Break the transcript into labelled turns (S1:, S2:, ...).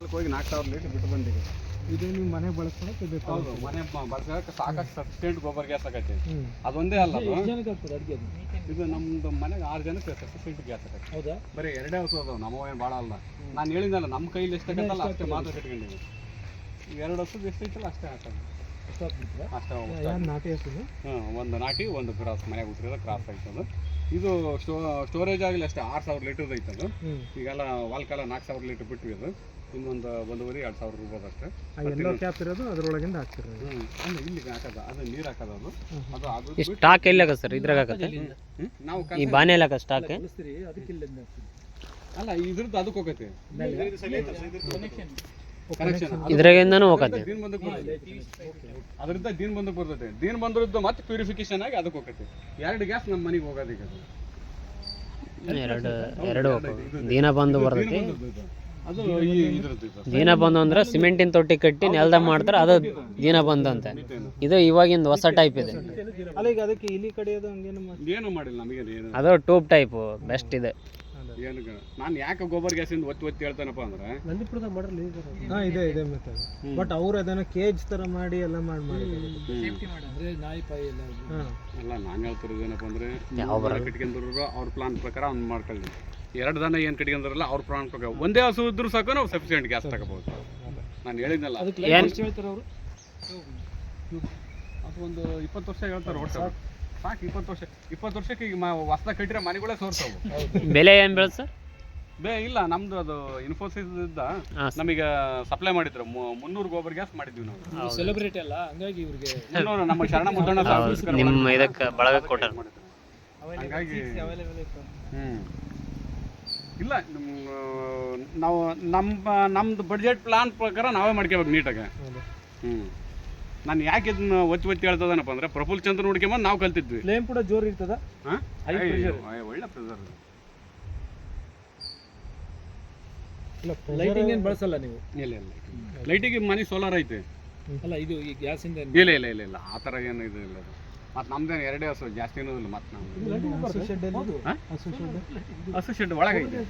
S1: ಹೋಗಿ ನಾಲ್ಕು ಸಾವಿರ ಲೀಟರ್ ಬಿಟ್ಟು ಬಂದಿದೆ.
S2: ಇದು ನೀವು ಮನೆ ಬಳಸ್ಕೊಳಕ್ಕೆ ಬೇಕು
S1: ಹೌದು ಮನೆ ಬಳಸಕ್ಕೆ ಸಾಕಷ್ಟು ಸಫಿಷಿಯೆಂಟ್ ಗೊಬ್ಬರ ಗ್ಯಾಸ್ ಆಗತ್ತೆ
S2: ಹ್ಞೂ
S1: ಅದೊಂದೇ ಅಲ್ಲ ಅದು.
S2: ಜನಕ್ಕೆ ಆಗ್ತದೆ ಅಡುಗೆ
S1: ಇದು ನಮ್ದು ಮನೆಗೆ ಆರು ಜನಕ್ಕೆ ಸಫಿಷಿಯೆಂಟ್ ಗ್ಯಾಸ್ ಆಗತ್ತೆ
S2: ಹೌದಾ?
S1: ಬರೀ ಎರಡೇ ಹಸು ಅದಾವ ನಮ್ಮ ಏನು ಭಾಳ ಅಲ್ಲ. ನಾನು ಹೇಳಿದ್ನಲ್ಲ ನಮ್ಮ ಕೈಲಿ ಎಷ್ಟಾಗತ್ತಲ್ಲ ಅಷ್ಟೇ ಮಾತ್ರ ಕಟ್ಕೊಂಡಿವಿ ಎರಡು ಹಾಕೋದು
S2: ಎಷ್ಟು ಐತಲ್ಲ
S1: ಅಷ್ಟೇ
S2: ಯಾರು ನಾಟಿ ಹಸುದು
S1: ಹಾಂ ಒಂದು ನಾಟಿ ಒಂದು ಕ್ರಾಸ್ ಮನೆಗೆ ಹುಟ್ಟಿರೋದು ಕ್ರಾಸ್ ಆಯ್ತದು ಇದು ಸ್ಟೋ ಸ್ಟೋರೇಜ್ ಆಗಲಿ ಅಷ್ಟೇ ಆರು ಸಾವಿರ ಲೀಟರ್ ಐತದು
S2: ಅದು.
S1: ಈಗೆಲ್ಲ ವಾಲ್ಕಾಲ ನಾಲ್ಕು ಸಾವಿರ ಲೀಟರ್ ಬಿಟ್ವಿ ಅದು. ಇನ್ನೊಂದು ಒಂದೂವರೆ ಎರಡು ಸಾವಿರ ರೂಪಾಯಿ ಅಷ್ಟೇ.
S2: ಆ ಎಲ್ಲೋ ಕ್ಯಾಪ್ ಇರೋದು ಅದ್ರೊಳಗಿಂದ ಹಾಕ್ತಿರೋದು
S1: ಹ್ಞೂ ಇಲ್ಲಿಗೆ ಹಾಕೋದು ಅದು ನೀರು ಹಾಕೋದು ಅದು. ಅದು ಅದು
S3: ಸ್ಟಾಕ್ ಎಲ್ಲಿ ಆಗತ್ತೆ ಸರ್? ಇದ್ರಾಗ
S1: ಹಾಕೋದು? ನಾವು
S3: ಈ ಬಾನೆಯಲ್ಲಿ ಹಾಕೋದು ಸ್ಟಾಕ್
S1: ಅಲ್ಲ ಇದ್ರದ್ದು ಅದಕ್ಕೆ ಹೋಗತ್ತೆ.
S3: ಇದ್ರಾಗಿಂದನೂ ಹೋಗತ್ತೆ.
S1: ದೀನ್ ಬಂದಕ್ಕೆ ಬರ್ತೈತೆ ಅದರಿಂದ ದಿನ ಬಂದಕ್ಕೆ ಬರ್ತೈತೆ ದೀನ್ ಬಂದ್ರದ್ದು ಮತ್ತೆ ಪ್ಯೂರಿಫಿಕೇಶನ್ ಆಗಿ ಅದಕ್ಕೆ ಹೋಗತ್ತೆ. ಎರಡು ಗ್ಯಾಸ್ ನಮ್ಮ ಮನೆಗೆ ಹೋಗೋದೀಗ ಈಗ ಅದು.
S3: ಎರಡು ಎರಡು ದಿನ ಬಂದು ಬರ್ತೈತಿ.
S1: ದೀನ್
S3: ಬಂದು ಅಂದ್ರೆ ಸಿಮೆಂಟಿನ ತೊಟ್ಟಿ ಕಟ್ಟಿ ನೆಲದ ಮಾಡ್ತಾರೆ ಅದು ದಿನ ಬಂದು ಅಂತ. ಇದು ಇವಾಗಿಂದ ಹೊಸ ಟೈಪ್ ಇದೆ. ಅದು ಟೂಬ್ ಟೈಪ್ ಬೆಸ್ಟ್ ಇದೆ.
S1: ಏನು ನಾನು ಯಾಕೆ ಗೊಬ್ಬರ ಗ್ಯಾಸಿಂದ ಒತ್ತಿ ಒತ್ತಿ ಹೇಳ್ತಾನಪ್ಪ ಅಂದ್ರೆ
S2: ನಂದಿಪುರದ ಮಾಡ್ರಲ್ಲ ಹಾಂ ಇದೆ ಇದೆ ಮೆಥಡ್ ಬಟ್ ಅವ್ರು ಅದನ್ನ ಕೇಜ್ ತರ ಮಾಡಿ ಎಲ್ಲ ಮಾಡಿ ಮಾಡಿ. ಅಂದರೆ ನಾಯಿ ಪಾಯಿ ಎಲ್ಲ
S1: ಅಲ್ಲ ನಾನು ಹೇಳ್ತಿರೋದು ಏನಪ್ಪ ಅಂದ್ರೆ
S3: ಯಾವ
S1: ಕಟ್ಕೊಂಡ್ರು ಅವ್ರ ಪ್ಲಾನ್ ಪ್ರಕಾರ ಅವ್ನು ಮಾಡ್ಕೊಳ್ಳಿ ಎರಡು ದನ ಏನು ಕಟ್ಕೊಂಡ್ರಲ್ಲ ಅವ್ರ ಪ್ಲಾನ್ ಪ್ರಕಾರ. ಒಂದೇ ಹಸು ಇದ್ರೂ ಸಾಕು ನಾವು ಸಫಿಷಿಯೆಂಟ್ ಗ್ಯಾಸ್ ತಗೋಬಹುದು. ನಾನು ಹೇಳಿದ್ನಲ್ಲ.
S2: ಅದಕ್ಕೆ ಹೇಳ್ತಾರೆ ಅವರು?
S1: ಅದು ಒಂದು ಇಪ್ಪತ್ತು ವರ್ಷ ಹೇಳ್ತಾರೆ ಒಟ್ಟು ಸಾಕು ಇಪ್ಪತ್ತು ವರ್ಷ ಇಪ್ಪತ್ತು ವರ್ಷಕ್ಕೆ ಈಗ ಹೊಸ್ದಾಗ ಕಟ್ಟಿರೋ ಮನೆಗಳೇ ಸೋರ್ತಾವು
S3: ಬೆಲೆ ಏನು ಬೆಳೆ ಸರ್?
S1: ಬೇ ಇಲ್ಲ ನಮ್ದು ಅದು ಇನ್ಫೋಸಿಸ್ ಇದ್ದ
S3: ಹಾಂ
S1: ನಮಗೆ ಸಪ್ಲೈ ಮಾಡಿದ್ರು. ಮು- ಮುನ್ನೂರು ಗೋಬರ್ ಗ್ಯಾಸ್ ಮಾಡಿದ್ವಿ ನಾವು.
S2: ಸೆಲೆಬ್ರಿಟಿ ಅಲ್ಲ ಹಂಗಾಗಿ ಇವ್ರಿಗೆ
S1: ಮುನ್ನೂರು ನಮ್ಮ ಶರಣ ಮುದ್ದಣ್ಣ ಸಾಹೇಬ್ರು
S3: ನಿಮ್ಮ ಇದಕ್ಕೆ ಬಳಗ ಕೊಟ್ಟಾರ.
S1: ಮಾಡಿದ್ರು. ಹಂಗಾಗಿ ಹ್ಮ್. ಇಲ್ಲ ನಾವು ನಮ್ಮ ನಮ್ದು ಬಡ್ಜೆಟ್ ಪ್ಲಾನ್ ಪ್ರಕಾರ ನಾವೇ ಮಾಡ್ಕೋಬೇಕು ನೀಟಾಗಿ.
S2: ಹ್ಮ್.
S1: ಹ್ಞೂ ನಾನು ಯಾಕೆ ಇದನ್ನ ಒತ್ತಿ ಒತ್ತಿ ಹೇಳ್ತದನಪ್ಪ ಅಂದ್ರೆ ಪ್ರಫುಲ್ ಚಂದ್ರ ನೋಡ್ಕೊಂಬಂದು ನಾವು ಕಲ್ತಿದ್ವಿ.
S2: ಫ್ಲೇಮ್ ಕೂಡ ಜೋರ್ ಇರ್ತದ?
S1: ಹಾಂ?
S2: High pressure.
S1: ಒಳ್ಳೆ ಪ್ರೆಸರ್
S2: ಇಲ್ಲ ಲೈಟಿಂಗ್ ಏನು ಬಳಸಲ್ಲ ನೀವು?
S1: ಇಲ್ಲ ಇಲ್ಲ ಲೈಟಿಗೆ ಮನೆ ಸೋಲಾರ್ ಐತೆ.
S2: ಅಲ್ಲ ಇದು ಈ ಗ್ಯಾಸ್ ಇಂದ
S1: ಇಲ್ಲ ಇಲ್ಲ ಇಲ್ಲ ಇಲ್ಲ. ಆ ಥರ ಏನು ಇದು ಇಲ್ಲ ಮತ್ತು ನಮ್ದೇನು ಎರಡೇ ಹಸು ಜಾಸ್ತಿ ಏನೂ ಇಲ್ಲ ಮತ್ತು ನಾವು
S2: ಹಸು ಶೆಡ್
S1: ಹಾ?
S2: ಹಸು ಶೆಡ್
S1: ಹಸು ಶೆಡ್ ಒಳಗೈತೆ